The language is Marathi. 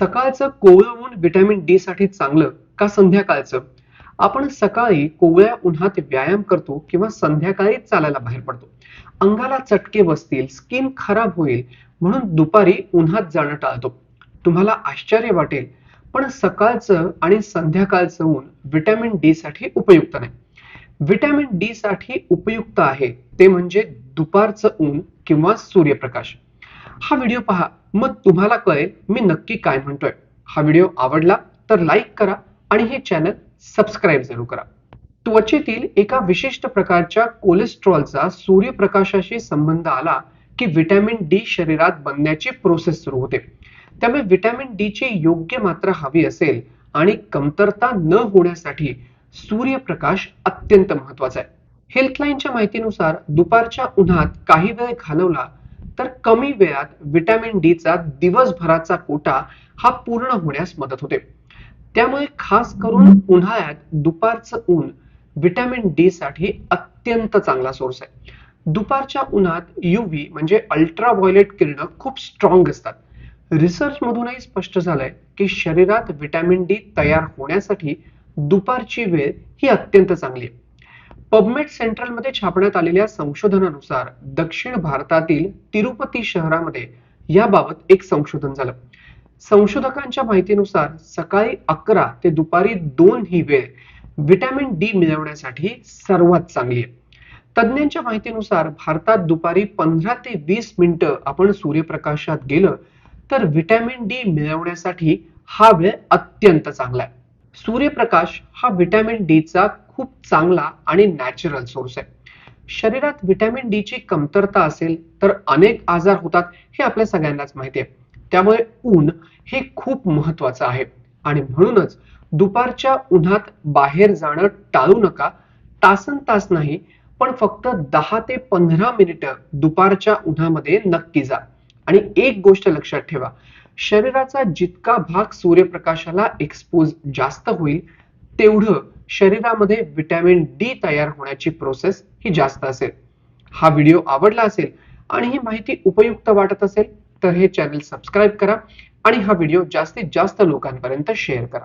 सकाळचं कोवळं ऊन व्हिटॅमिन डी साठी चांगलं का संध्याकाळचं? आपण सकाळी कोवळ्या उन्हात व्यायाम करतो किंवा संध्याकाळी चालायला बाहेर पडतो. अंगाला चटके बसतील स्किन खराब होईल म्हणून दुपारी उन्हात जाणं टाळतो. तुम्हाला आश्चर्य वाटेल पण सकाळचं आणि संध्याकाळचं ऊन व्हिटॅमिन डी साठी उपयुक्त नाही. व्हिटॅमिन डी साठी उपयुक्त आहे ते म्हणजे दुपारचं ऊन किंवा सूर्यप्रकाश. हा व्हिडिओ पहा. मग तुम्हाला कळेल मी नक्की काय म्हणतोय. हा व्हिडिओ आवडला तर लाईक करा आणि हे चॅनल सबस्क्राईब जरूर करा. त्वचेतील एका विशिष्ट प्रकारच्या कोलेस्ट्रॉलचा सूर्यप्रकाशाशी संबंध आला की व्हिटॅमिन डी शरीरात बनण्याची प्रोसेस सुरू होते. त्यामुळे व्हिटॅमिन डी ची योग्य मात्रा हवी असेल आणि कमतरता न होण्यासाठी सूर्यप्रकाश अत्यंत महत्त्वाचा आहे. हेल्थलाईनच्या माहितीनुसार दुपारच्या उन्हात काही वेळ घालवला तर कमी वेळात व्हिटॅमिन डीचा दिवसभराचा कोटा हा पूर्ण होण्यास मदत होते. त्यामुळे खास करून उन्हाळ्यात दुपारचं ऊन व्हिटॅमिन डी साठी अत्यंत चांगला सोर्स आहे. दुपारच्या उन्हात युव्ही म्हणजे अल्ट्रा व्हायोलेट किरण खूप स्ट्रॉंग असतात. रिसर्च मधूनही स्पष्ट झालंय की शरीरात व्हिटॅमिन डी तयार होण्यासाठी दुपारची वेळ ही अत्यंत चांगली आहे. पबमेट सेंट्रलमध्ये छापण्यात आलेल्या संशोधनानुसार दक्षिण भारतातील तिरुपती शहरामध्ये याबाबत एक संशोधन झालं. संशोधकांच्या माहितीनुसार सकाळी अकरा ते दुपारी दोन ही वेळ व्हिटॅमिन डी मिळवण्यासाठी सर्वात चांगली आहे. तज्ज्ञांच्या माहितीनुसार भारतात दुपारी पंधरा ते वीस मिनिटं आपण सूर्यप्रकाशात गेलं तर व्हिटॅमिन डी मिळवण्यासाठी हा वेळ अत्यंत चांगला आहे. सूर्यप्रकाश हा व्हिटॅमिन डीचा खूप चांगला आणि नॅचरल सोर्स आहे. शरीरात व्हिटॅमिन डी ची कमतरता असेल तर अनेक आजार होतात हे आपल्या सगळ्यांनाच माहिती आहे. त्यामुळे ऊन हे खूप महत्वाचं आहे. आणि म्हणूनच दुपारच्या उन्हात बाहेर जाणं टाळू नका. तासन तास नाही पण फक्त दहा ते पंधरा मिनिटं दुपारच्या उन्हामध्ये नक्की जा. आणि एक गोष्ट लक्षात ठेवा शरीराचा जितका भाग सूर्यप्रकाशाला एक्सपोज जास्त होईल तेवढं शरीरामध्ये व्हिटॅमिन डी तयार होण्याची प्रोसेस ही जास्त असेल. हा व्हिडिओ आवडला असेल आणि ही माहिती उपयुक्त वाटत असेल तर हे चॅनल सबस्क्राईब करा आणि हा व्हिडिओ जास्तीत जास्त लोकांपर्यंत शेअर करा.